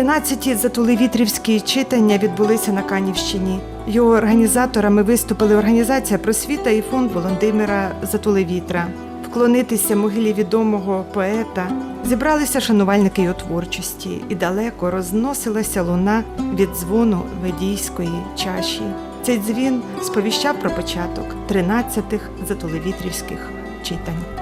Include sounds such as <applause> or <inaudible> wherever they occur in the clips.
Тринадцяті затулевітрівські читання відбулися на Канівщині. Його організаторами виступили організація Просвіта і фонд Володимира Затулевітра. Вклонитися могилі відомого поета зібралися шанувальники його творчості, і далеко розносилася луна від дзвону ведійської чаші. Цей дзвін сповіщав про початок тринадцятих затулевітрівських читань.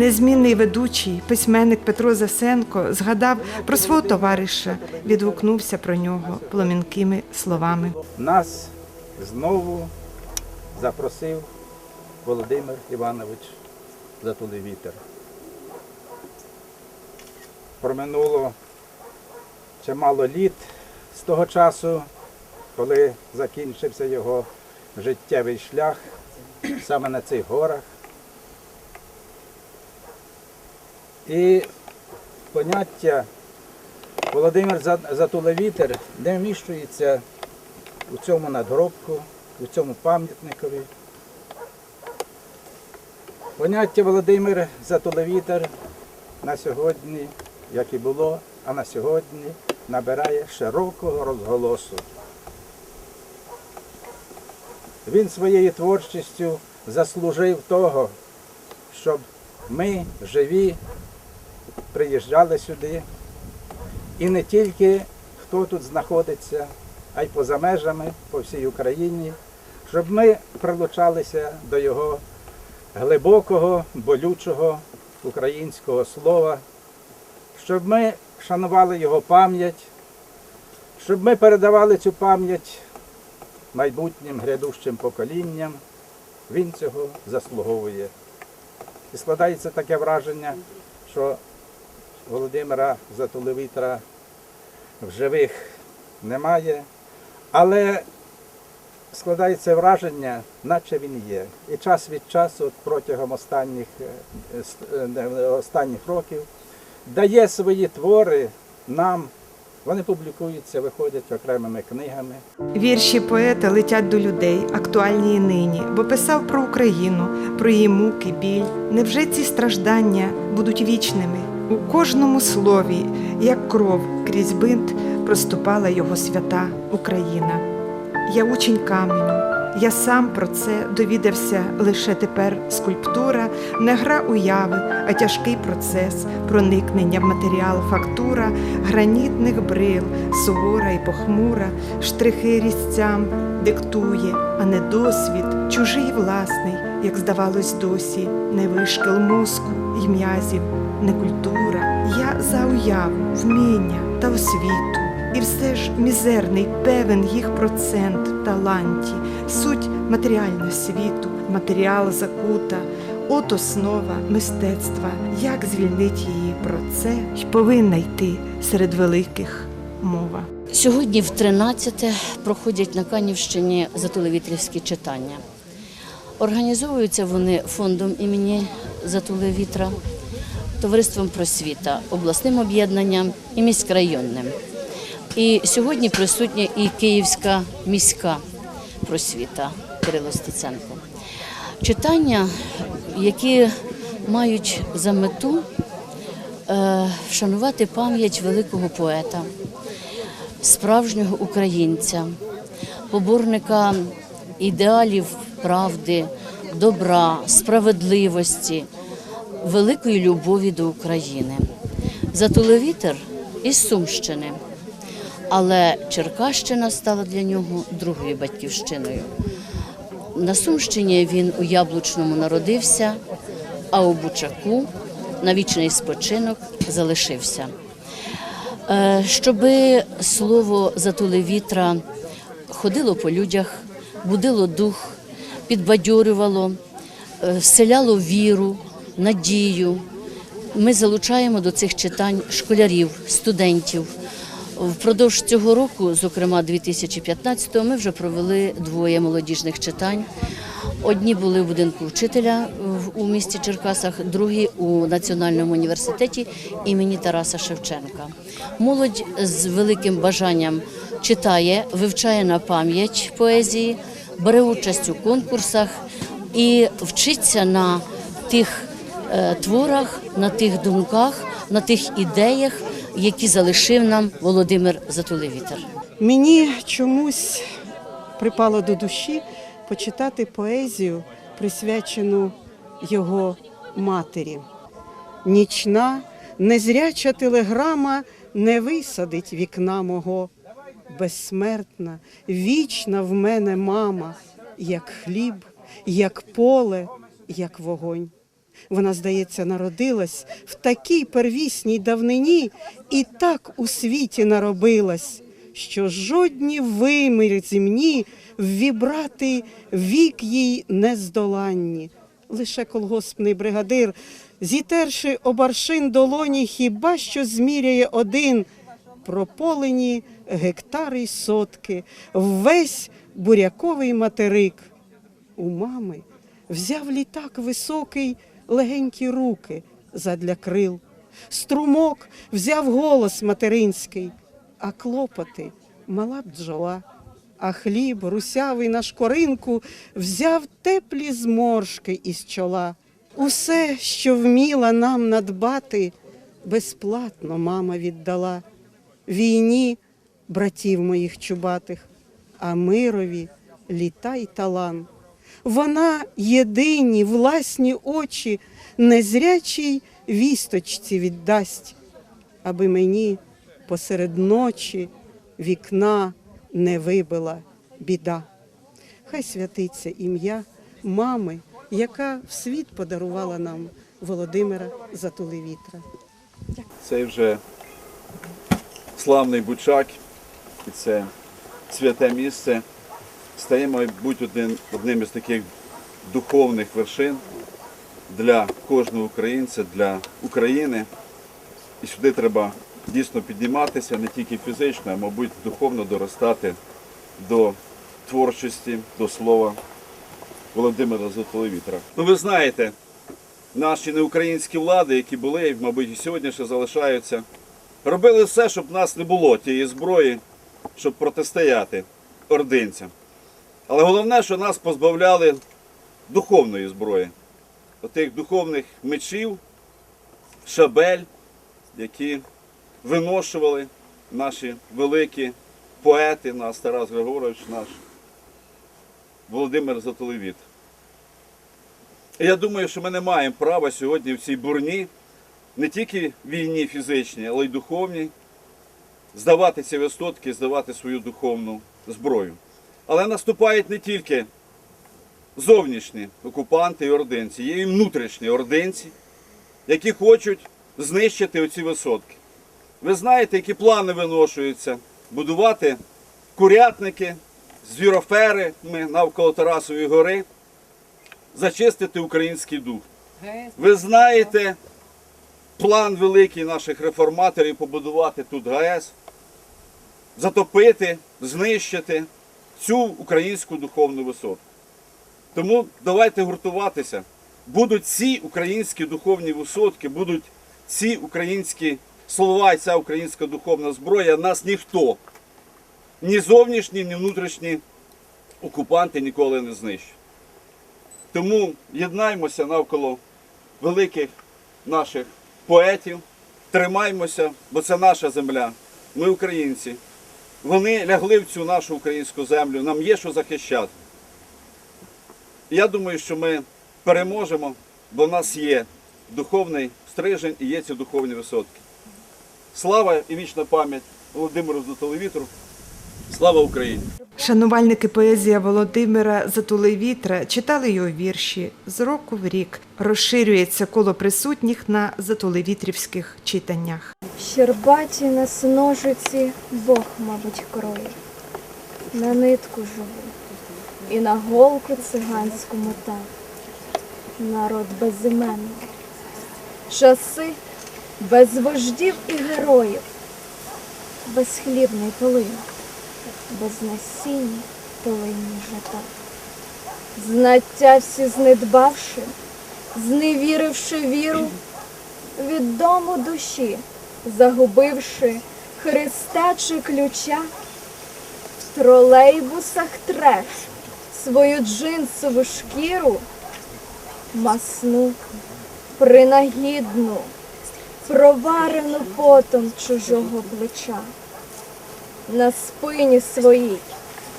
Незмінний ведучий, письменник Петро Засенко згадав про свого товариша, відгукнувся про нього пломінкими словами. Нас знову запросив Володимир Іванович Затулевітер. Проминуло чимало літ з того часу, коли закінчився його життєвий шлях саме на цих горах. І поняття Володимир За- Затулевітер не вміщується у цьому надгробку, у цьому пам'ятникові. Поняття Володимир Затулевітер на сьогодні, як і було, а на сьогодні набирає широкого розголосу. Він своєю творчістю заслужив того, щоб ми живі приїжджали сюди. І не тільки хто тут знаходиться, а й поза межами по всій Україні, щоб ми прилучалися до його глибокого, болючого українського слова, щоб ми шанували його пам'ять, щоб ми передавали цю пам'ять майбутнім грядущим поколінням. Він цього заслуговує. І складається таке враження, що Володимира Затулевітра в живих немає, але складається враження, наче він є. І час від часу, протягом останніх, е, е, останніх років, дає свої твори нам. Вони публікуються, виходять окремими книгами. Вірші поета летять до людей, актуальні і нині, бо писав про Україну, про її муки, біль. Невже ці страждання будуть вічними? У кожному слові, як кров крізь бинт, проступала його свята Україна. Я учень каменю. Я сам про це довідався лише тепер. Скульптура не гра уяви, а тяжкий процес проникнення в матеріал, фактура гранітних брил, сувора і похмура, штрихи різцям диктує, а не досвід, чужий власний, як здавалось досі, не вишкіл мозку й м'язів, не культура. Я за уяву, вміння та освіту. І все ж мізерний певен їх процент таланті, суть матеріального світу, матеріал закута, от основа мистецтва, як звільнить її про це, й повинна йти серед великих мова. Сьогодні в 13-те проходять на Канівщині затулевітрівські читання. Організовуються вони фондом імені Затулевітра, товариством просвіта, обласним об'єднанням і міськрайонним. І сьогодні присутня і Київська міська просвіта Кирило Стеценко. Читання, які мають за мету е, вшанувати пам'ять великого поета, справжнього українця, поборника ідеалів правди, добра, справедливості, великої любові до України. Затулевітер із Сумщини. але Черкащина стала для нього другою батьківщиною. На Сумщині він у Яблучному народився, а у Бучаку на вічний спочинок залишився. Е, Щоби слово затули вітра ходило по людях, будило дух, підбадьорювало, е, вселяло віру, надію. Ми залучаємо до цих читань школярів, студентів. Впродовж цього року, зокрема 2015-го, ми вже провели двоє молодіжних читань. Одні були в будинку вчителя у місті Черкасах, другі у Національному університеті імені Тараса Шевченка. Молодь з великим бажанням читає, вивчає на пам'ять поезії, бере участь у конкурсах і вчиться на тих творах, на тих думках, на тих ідеях, які залишив нам Володимир Затулевітер. Мені чомусь припало до душі почитати поезію, присвячену його матері. Нічна, незряча телеграма не висадить вікна мого. Безсмертна, вічна в мене мама, як хліб, як поле, як вогонь. Вона, здається, народилась в такій первісній давнині і так у світі наробилась, що жодні вимір земні ввібрати вік їй нездоланні. Лише колгоспний бригадир, зітерши обаршин долоні, хіба що зміряє один прополені гектари й сотки, весь буряковий материк. У мами взяв літак високий легенькі руки задля крил. Струмок взяв голос материнський, а клопоти мала бджола, а хліб русявий на шкоринку взяв теплі зморшки із чола. Усе, що вміла нам надбати, безплатно мама віддала. Війні братів моїх чубатих, а мирові літа й талан. Вона єдині власні очі незрячій вісточці віддасть, аби мені посеред ночі вікна не вибила біда. Хай святиться ім'я мами, яка в світ подарувала нам Володимира Затулевітра. Цей вже славний Бучак, і це святе місце стає, мабуть, один, одним із таких духовних вершин для кожного українця, для України. І сюди треба дійсно підніматися не тільки фізично, а мабуть, духовно доростати до творчості, до слова Володимира Золотовітра. Ну, ви знаєте, наші неукраїнські влади, які були, мабуть, і сьогодні ще залишаються, робили все, щоб нас не було тієї зброї, щоб протистояти ординцям. Але головне, що нас позбавляли духовної зброї, отих духовних мечів, шабель, які виношували наші великі поети, наш Тарас Григорович, наш Володимир Затолевіт. Я думаю, що ми не маємо права сьогодні в цій бурні, не тільки війні фізичній, але й духовній, здавати ці висотки, здавати свою духовну зброю. Але наступають не тільки зовнішні окупанти і ординці, є і внутрішні ординці, які хочуть знищити оці висотки. Ви знаєте, які плани виношуються будувати курятники, звірофери навколо Тарасової гори зачистити український дух. Ви знаєте план великий наших реформаторів побудувати тут ГАЕС, затопити, знищити цю українську духовну висоту. Тому давайте гуртуватися. Будуть ці українські духовні висотки, будуть ці українські слова і ця українська духовна зброя, нас ніхто, ні зовнішні, ні внутрішні окупанти ніколи не знищать. Тому єднаймося навколо великих наших поетів, тримаймося, бо це наша земля. Ми українці. Вони лягли в цю нашу українську землю, нам є що захищати. Я думаю, що ми переможемо, бо в нас є духовний стрижень і є ці духовні висотки. Слава і вічна пам'ять Володимиру Золотолевітру. Слава Україні! Шанувальники поезії Володимира Затулевітра читали його вірші з року в рік. Розширюється коло присутніх на затулевітрівських читаннях. Щербаті нас ножиці Бог, мабуть, кроє, на нитку живу. І на голку циганську мотав. Народ безіменний, часи без вождів і героїв, безхлібний полин, без насіння полинні жита. Знаття всі знедбавши, зневіривши віру, від дому душі, загубивши Христа чи ключа, в тролейбусах треш свою джинсову шкіру, масну, принагідну, проварену потом чужого плеча. На спині своїй,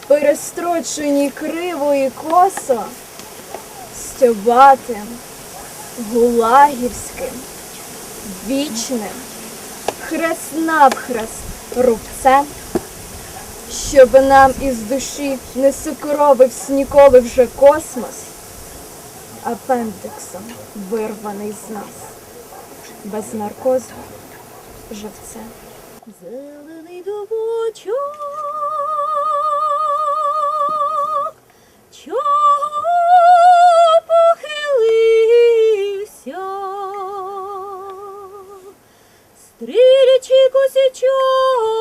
перестроченій криво і косо, стьобатим, гулагівським, вічним, хрест навхрест рубцем, щоб нам із душі не сукровився ніколи вже космос, апендиксом вирваний з нас, без наркозу живцем. Зелений дубочок, чого похилився, стрілячи косячовий, чого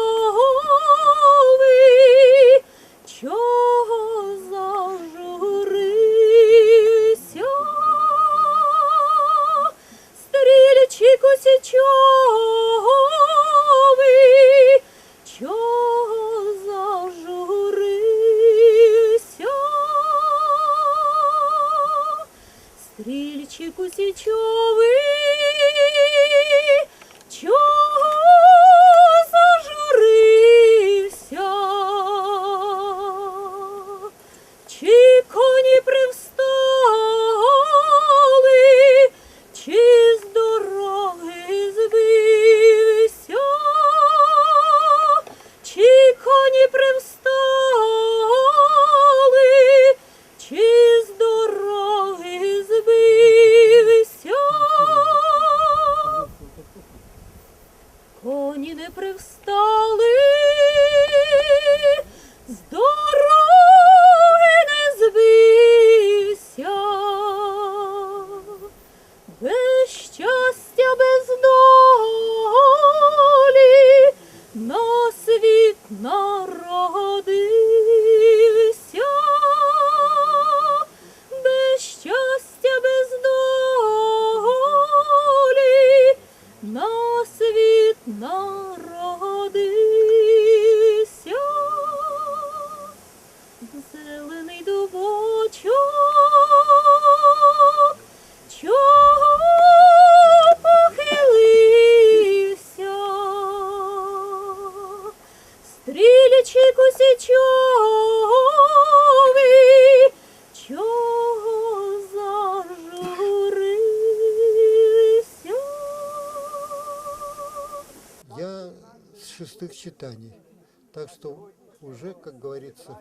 уже, как говорится,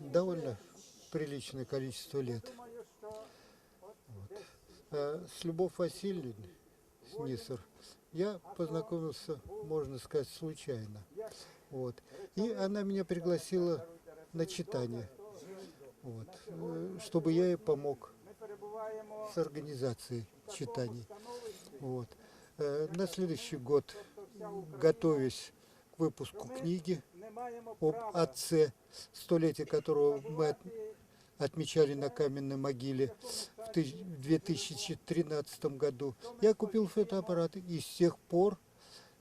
довольно приличное количество лет. Вот. А С Любовь Васильевной, с Нисор, я познакомился, можно сказать, случайно. Вот. И она меня пригласила на читание, вот, э, чтобы я ей помог с организацией читаний. Вот. Э, На следующий год, готовясь выпуску книги об отце, столетие которого мы от- отмечали на каменной могиле в тысяч- в 2013 году, я купил фотоаппарат и с тех пор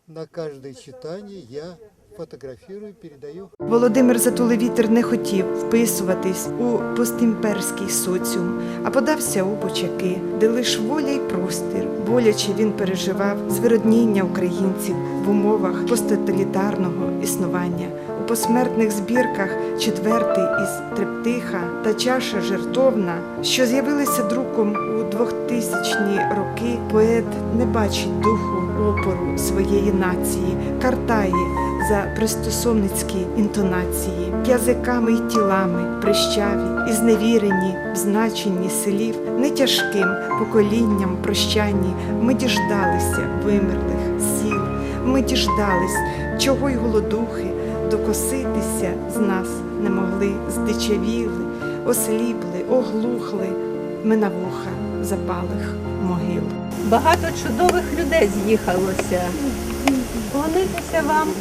на каждое читание я фотографирую, передаю Володимир Затулевітер не хотів вписуватись у постімперський соціум, а подався у Бучаки, де лиш воля й простір. Боляче він переживав звиродніння українців в умовах посттоталітарного існування. У посмертних збірках четвертий із триптиха та чаша жертовна, що з'явилися друком у 2000-ні роки, поет не бачить духу опору своєї нації, картає за пристосовницькі інтонації, язиками й тілами, прищаві і зневірені в значенні селів, не тяжким поколінням прощанні. Ми діждалися вимерлих сіл, ми діждались, чого й голодухи докоситися з нас не могли, здичавіли, осліпли, оглухли, ми на вуха запалих могил. Багато чудових людей з'їхалося. Клонитися вам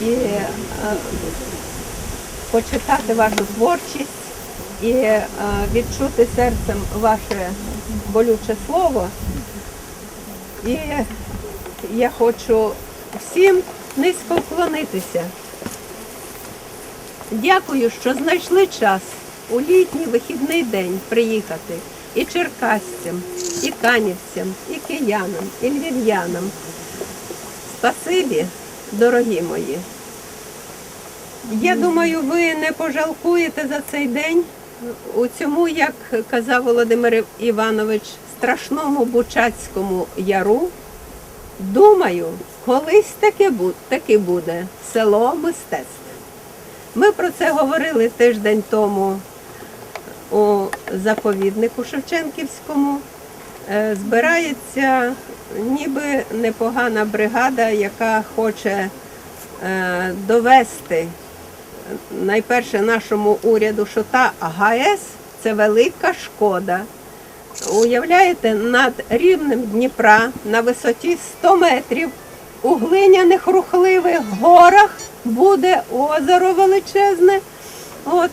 і е, почитати вашу творчість і е, відчути серцем ваше болюче слово. І я хочу всім низько вклонитися. Дякую, що знайшли час у літній вихідний день приїхати і черкасцям, і канівцям, і киянам, і львів'янам. Спасибі, дорогі мої. Я думаю, ви не пожалкуєте за цей день у цьому, як казав Володимир Іванович, страшному Бучацькому яру. Думаю, колись таке таки буде село мистецтв. Ми про це говорили тиждень тому у заповіднику Шевченківському. Е, Збирається ніби непогана бригада, яка хоче е, довести найперше нашому уряду, що та ГАЕС це велика шкода. Уявляєте, над рівнем Дніпра на висоті 100 метрів у глиняних рухливих горах буде озеро величезне. От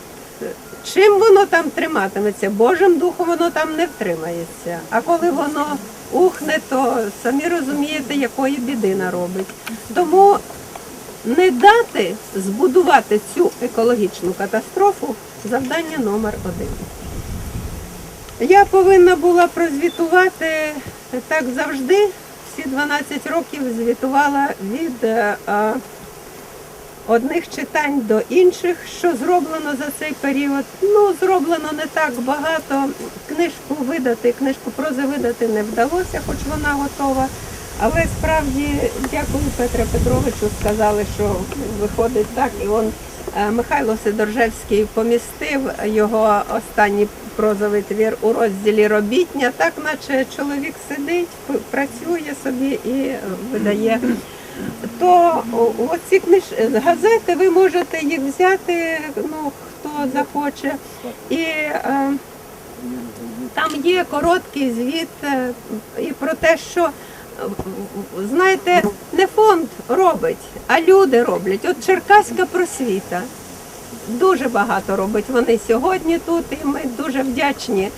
чим воно там триматиметься? Божим духом воно там не втримається. А коли воно ухне, то самі розумієте, якої біди наробить. Тому не дати збудувати цю екологічну катастрофу завдання номер один. Я повинна була прозвітувати так завжди. Всі 12 років звітувала від е, одних читань до інших, що зроблено за цей період. Ну, зроблено не так багато. Книжку видати, книжку прози видати не вдалося, хоч вона готова. Але справді дякую Петре Петровичу. Сказали, що виходить так. І он е, Михайло Сидоржевський помістив його останній прозовий твір у розділі робітня, так наче чоловік сидить, працює собі і видає. То оці книж... газети ви можете їх взяти, ну хто захоче. І е, там є короткий звіт е, і про те, що е, знаєте, не фонд робить, а люди роблять. От Черкаська просвіта дуже багато робить вони сьогодні тут, і ми дуже вдячні.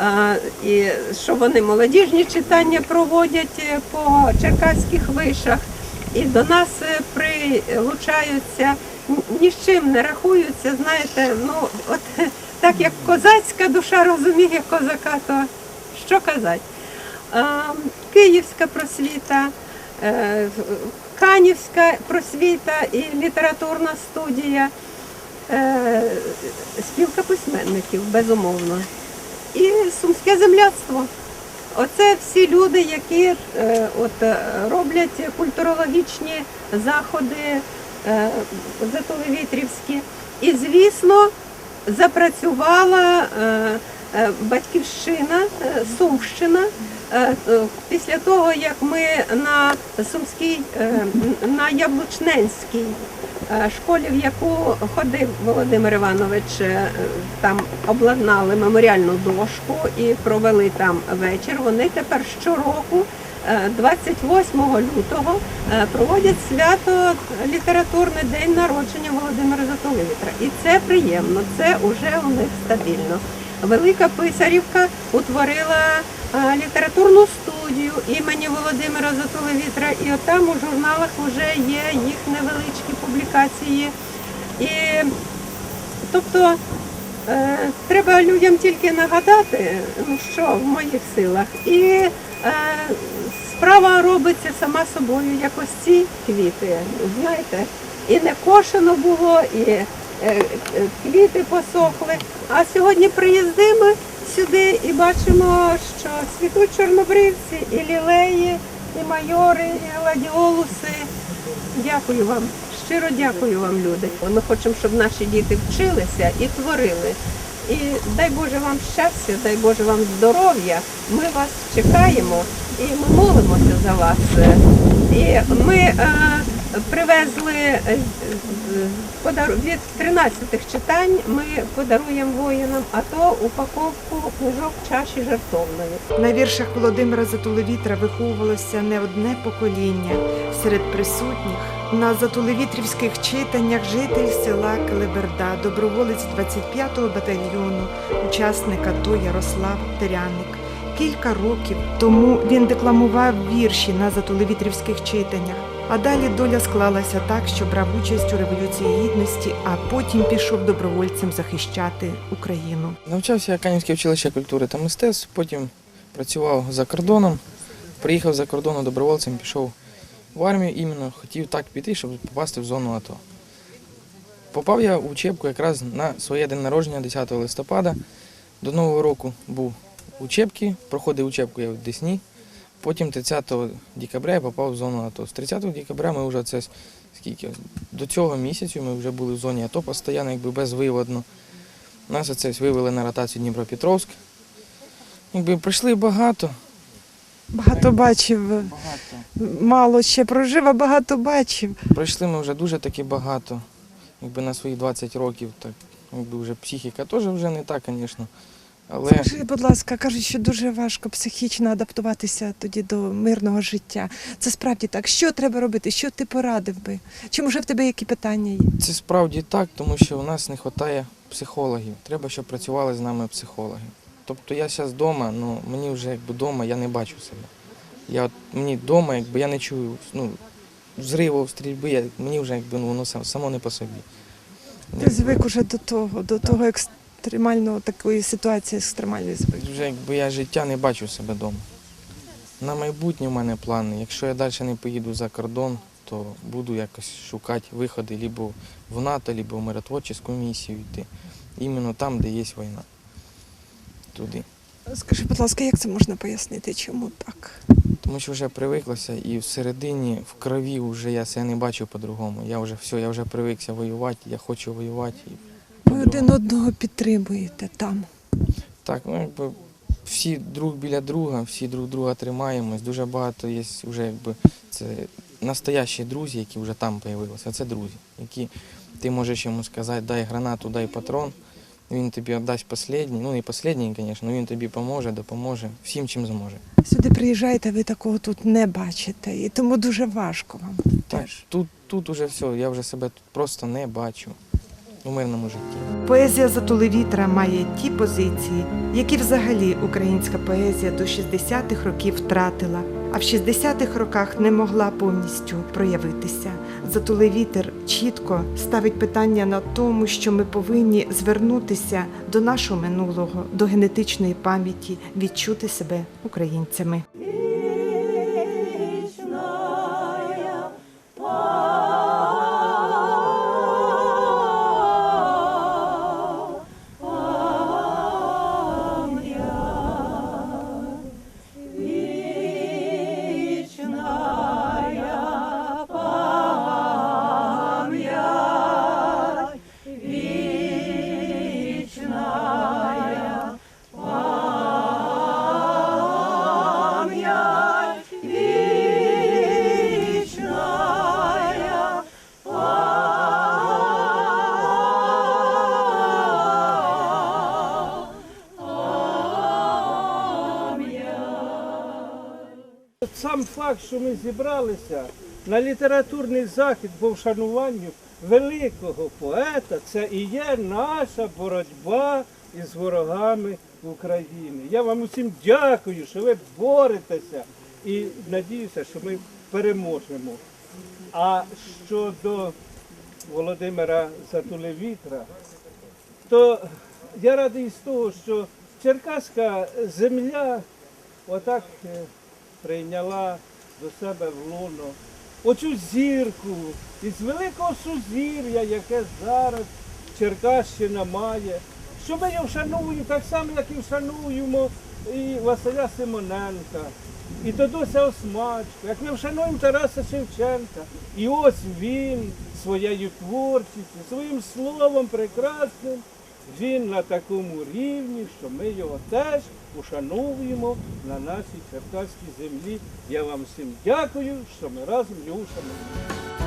е, І що вони молодіжні читання проводять по черкаських вишах, і до нас е, прилучаються, ні з чим не рахуються. Знаєте, ну от <laughs> так як козацька душа розуміє козака, то що казати? Київська просвіта, е, Канівська просвіта і літературна студія, е, спілка письменників, безумовно. І сумське земляцтво. Оце всі люди, які е, от, е, роблять культурологічні заходи е, затолевітрівські. І, звісно, запрацювала батьківщина, Сумщина. Е, е, Після того, як ми на Сумській, е, на Яблучненській школі, в яку ходив Володимир Іванович, там обладнали меморіальну дошку і провели там вечір. Вони тепер щороку, е, 28 лютого, проводять свято літературний день народження Володимира Затолитра. І це приємно, це вже у них стабільно. Велика Писарівка утворила літературну студію імені Володимира Затулевітра, і отам у журналах вже є їх невеличкі публікації. І тобто е, треба людям тільки нагадати, ну що в моїх силах. І е, справа робиться сама собою, як ось ці квіти. Знаєте, і не кошено було, і е, е, квіти посохли. А сьогодні приїздимо сюди і бачимо, що цвітуть чорнобривці, і лілеї, і майори, і гладіолуси. Дякую вам, щиро дякую вам, люди. Ми хочемо, щоб наші діти вчилися і творили. І дай Боже вам щастя, дай Боже вам здоров'я. Ми вас чекаємо і ми молимося за вас. І ми е, привезли е, від 13 читань. Ми подаруємо воїнам, а то упаковку книжок чаші жертовної. На віршах Володимира Затулевітра виховувалося не одне покоління серед присутніх. На затулевітрівських читаннях житель села Келеберда, доброволець 25-го батальйону, учасник АТО Ярослав Теряник. Кілька років тому він декламував вірші на затулевітрівських читаннях. А далі доля склалася так, що брав участь у революції гідності, а потім пішов добровольцем захищати Україну. Навчався я Канівське училище культури та мистецтв, потім працював за кордоном. Приїхав за кордону добровольцем, пішов в армію іменно, хотів так піти, щоб попасти в зону АТО. Попав я в учебку якраз на своє день народження 10 листопада. До Нового року був в учебці, проходив учебку я в Десні. Потім 30 декабря я попав в зону АТО. З 30 декабря ми вже це скільки? До цього місяцю ми вже були в зоні АТО постійно, якби безвиводно. Нас оце вивели на ротацію Дніпропетровськ. Якби прийшли багато. Багато бачив, Багато. мало ще прожив, а багато бачив. Пройшли ми вже дуже таки багато. Якби на свої 20 років, так якби вже психіка теж вже не та, звісно. Але Скажи, будь ласка, кажуть, що дуже важко психічно адаптуватися тоді до мирного життя. Це справді так. Що треба робити? Що ти порадив би? Чи може в тебе які питання є? це справді так, тому що у нас не вистачає психологів. Треба, щоб працювали з нами психологи. Тобто я зараз вдома, ну мені вже якби вдома я не бачу себе. Я от мені вдома, якби я не чую ну, взриву, стрільби, я, мені вже якби ну, воно сам- само не по собі. Ти звик уже до того, до того екстремального такої ситуації, екстремальної звик. Вже якби я життя не бачу себе вдома. На майбутнє в мене плани. Якщо я далі не поїду за кордон, то буду якось шукати виходи либо в НАТО, либо в миротворчу місію йти. Іменно там, де є війна. Туди. Скажи, будь ласка, як це можна пояснити? Чому так? Тому що вже привиклося і всередині, в крові вже я себе не бачу по-другому. Я вже все, я вже привикся воювати, я хочу воювати. І один одного підтримуєте там. Так, ну якби всі друг біля друга, всі друг друга тримаємось. Дуже багато є вже якби це настоящі друзі, які вже там з'явилися. Це друзі, які ти можеш йому сказати, дай гранату, дай патрон. Він тобі віддасть останній, ну не останній, звісно, він тобі поможе, допоможе всім, чим зможе. Сюди приїжджаєте, ви такого тут не бачите, і тому дуже важко вам. Так, теж. тут, тут уже все, я вже себе тут просто не бачу у мирному житті. Поезія Затулевітра має ті позиції, які взагалі українська поезія до 60-х років втратила, а в 60-х роках не могла повністю проявитися. Затулевітер чітко ставить питання на тому, що ми повинні звернутися до нашого минулого, до генетичної пам'яті, відчути себе українцями. Факт, що ми зібралися на літературний захід по вшануванню великого поета, це і є наша боротьба із ворогами України. Я вам усім дякую, що ви боретеся і надіюся, що ми переможемо. А щодо Володимира Затулевітра, то я радий з того, що черкаська земля отак е, прийняла до себе в лоно оцю зірку із великого сузір'я, яке зараз Черкащина має, що ми його вшануємо так само, як і вшануємо і Василя Симоненка, і Тодося Осмачка, як ми вшануємо Тараса Шевченка. І ось він своєю творчістю, своїм словом прекрасним, він на такому рівні, що ми його теж ушановуємо на нашій черкаській землі. Я вам всім дякую, що ми разом його ушануємо.